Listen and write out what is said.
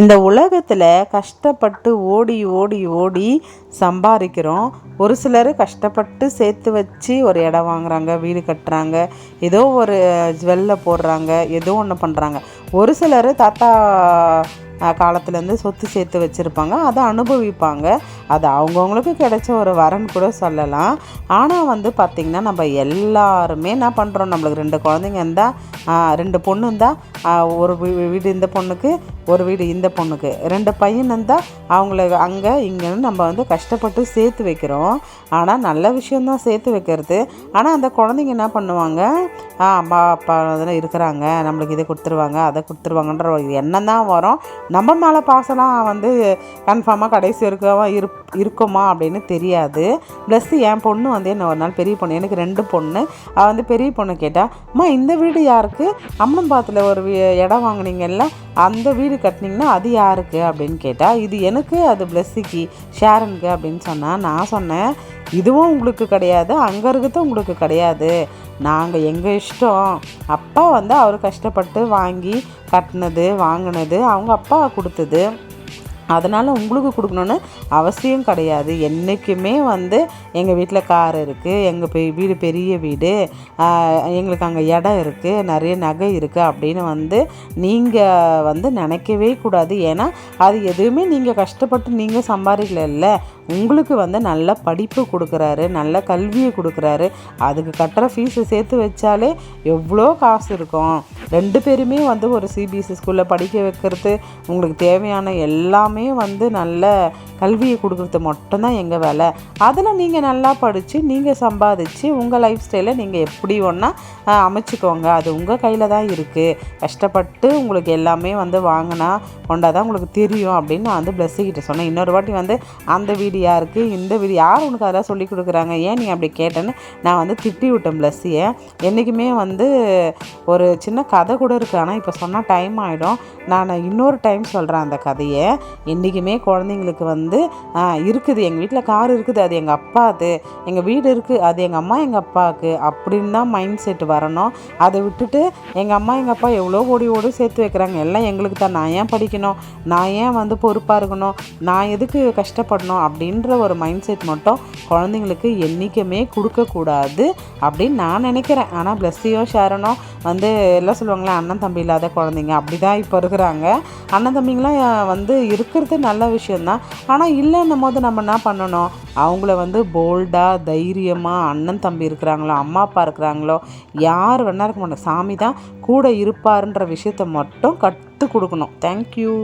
இந்த உலகத்தில் கஷ்டப்பட்டு ஓடி ஓடி ஓடி சம்பாதிக்கிறோம். ஒரு சிலர் கஷ்டப்பட்டு சேர்த்து வச்சு ஒரு இடம் வாங்குறாங்க வீடு கட்டுறாங்க. ஏதோ ஒரு ஜுவல்ல போடுறாங்க ஏதோ ஒன்று பண்ணுறாங்க ஒரு சிலர் தாத்தா காலத்துலேருந்து சொத்து சேர்த்து வச்சுருப்பாங்க. அதை அனுபவிப்பாங்க. அது அவங்கவுங்களுக்கு கிடைச்ச ஒரு வரன் கூட சொல்லலாம். ஆனால் வந்து பார்த்திங்கன்னா நம்ம எல்லாருமே என்ன பண்ணுறோம் நம்மளுக்கு ரெண்டு குழந்தைங்க இருந்தால் ரெண்டு பொண்ணு இருந்தால் ஒரு வீடு இந்த பொண்ணுக்கு ஒரு வீடு இந்த பொண்ணுக்கு. ரெண்டு பையன் இருந்தால் அவங்கள அங்கே இங்கேன்னு நம்ம வந்து கஷ்டப்பட்டு சேர்த்து வைக்கிறோம். ஆனால் நல்ல விஷயந்தான் சேர்த்து வைக்கிறது. ஆனால் அந்த குழந்தைங்க என்ன பண்ணுவாங்க? அம்மா அப்பா அதெல்லாம் இருக்கிறாங்க. நம்மளுக்கு இதை கொடுத்துருவாங்க அதை கொடுத்துருவாங்கன்ற எண்ணம் தான் வரும். நம்ம மேலே பாசலாம் வந்து கன்ஃபார்மாக கடைசி வரைக்கும் இரு இருக்குமா அப்படின்னு தெரியாது. ப்ளஸ் என் பொண்ணு வந்து என்ன ஒரு நாள் பெரிய பொண்ணு எனக்கு ரெண்டு பொண்ணு. அவள் வந்து பெரிய பொண்ணு கேட்டால் அம்மா இந்த வீடு யாருக்கு? அம்மன்பாத்தில் ஒரு இடம் வாங்கினீங்கல்ல? அந்த வீடு கட்டினீங்கன்னா அது யாருக்கு? அப்படின்னு கேட்டால் இது எனக்கு அது ப்ளஸ்ஸிக்கு ஷேரனுக்கு அப்படின்னு சொன்னால் நான் சொன்னேன் இதுவும் உங்களுக்கு கிடையாது அங்கே இருக்கிறது உங்களுக்கு கிடையாது. நாங்கள் எங்கள் இஷ்டம்? அப்பா வந்து அவர் கஷ்டப்பட்டு வாங்கி கட்டினது வாங்கினது அவங்க அப்பா கொடுத்தது. அதனால் உங்களுக்கு கொடுக்கணுன்னு அவசியம் கிடையாது. என்றைக்குமே வந்து எங்கள் வீட்டில் கார் இருக்குது எங்கள் பெ வீடு பெரிய வீடு எங்களுக்கு அங்கே இடம் இருக்குது நிறைய நகை இருக்குது அப்படின்னு வந்து நீங்கள் வந்து நினைக்கவே கூடாது. ஏன்னா அது எதுவுமே நீங்கள் கஷ்டப்பட்டு நீங்கள் சம்பாதிக்கல உங்களுக்கு வந்து நல்ல படிப்பு கொடுக்குறாரு நல்ல கல்வியை கொடுக்குறாரு. அதுக்கு கட்டுற ஃபீஸை சேர்த்து வச்சாலே எவ்வளோ காசு இருக்கும். ரெண்டு பேருமே வந்து ஒரு சிபிஎஸ்சி ஸ்கூலில் படிக்க வைக்கிறது உங்களுக்கு தேவையான எல்லாமே வந்து நல்ல கல்வியை கொடுக்குறது மட்டும்தான் எங்கள் வேலை. அதில் நீங்கள் நல்லா படித்து நீங்கள் சம்பாதிச்சு உங்கள் லைஃப் ஸ்டைலை நீங்கள் எப்படி ஒன்றா அமைச்சிக்கோங்க. அது உங்கள் கையில் தான் இருக்குது கஷ்டப்பட்டு உங்களுக்கு எல்லாமே வந்து வாங்கினா கொண்டா தான் உங்களுக்கு தெரியும் அப்படின்னு நான் வந்து பிளஸ்ஸிக்கிட்ட சொன்னேன். இன்னொரு வாட்டி வந்து அந்த வீடு யாருக்கு இந்த வீடு யார் உனக்கு அதெல்லாம் சொல்லி கொடுக்குறாங்க? ஏன் நீ அப்படி கேட்டேன்னு நான் வந்து திட்டி விட்டேன் பிளஸ்ஸியை என்றைக்குமே வந்து ஒரு சின்ன கதை கூட இருக்குது ஆனால் இப்போ சொன்னால் டைம் ஆகிடும் நான் இன்னொரு டைம் சொல்கிறேன் அந்த கதையை. என்றைக்குமே குழந்தைங்களுக்கு வந்து வந்து இருக்குது. எங்கள் வீட்டில் கார் இருக்குது. அது எங்கள் அப்பா அது. எங்கள் வீடு இருக்குது அது எங்கள் அம்மா எங்கள் அப்பாவுக்கு. அப்படின்னு தான் மைண்ட் செட் வரணும். அதை விட்டுட்டு எங்கள் அம்மா எங்கள் அப்பா எவ்வளோ ஓடி ஓடி சேர்த்து வைக்கிறாங்க. எல்லாம் எங்களுக்கு தான். நான் ஏன் படிக்கணும்? நான் ஏன் வந்து பொறுப்பாக இருக்கணும்? நான் எதுக்கு கஷ்டப்படணும்? அப்படின்ற ஒரு மைண்ட் செட் மட்டும் குழந்தைங்களுக்கு என்றைக்குமே கொடுக்கக்கூடாது அப்படின்னு நான் நினைக்கிறேன். ஆனால் பிளஸ்ஸியோ ஷேரனோ வந்து எல்லாம் சொல்லுவாங்களே அண்ணன் தம்பி இல்லாத குழந்தைங்க. அப்படி தான் இப்போ இருக்கிறாங்க. அண்ணன் தம்பிங்களாம் வந்து இருக்கிறது நல்ல விஷயந்தான் ஆனால் இல்லைன்னும் போது நம்ம என்ன பண்ணணும்? அவங்கள வந்து போல்டாக தைரியமாக அண்ணன் தம்பி இருக்கிறாங்களோ அம்மா அப்பா இருக்கிறாங்களோ யார் வேணா இருக்க மாட்டோம் சாமி தான் கூட இருப்பாருன்ற விஷயத்த மட்டும் கற்றுக் கொடுக்கணும். தேங்க்யூ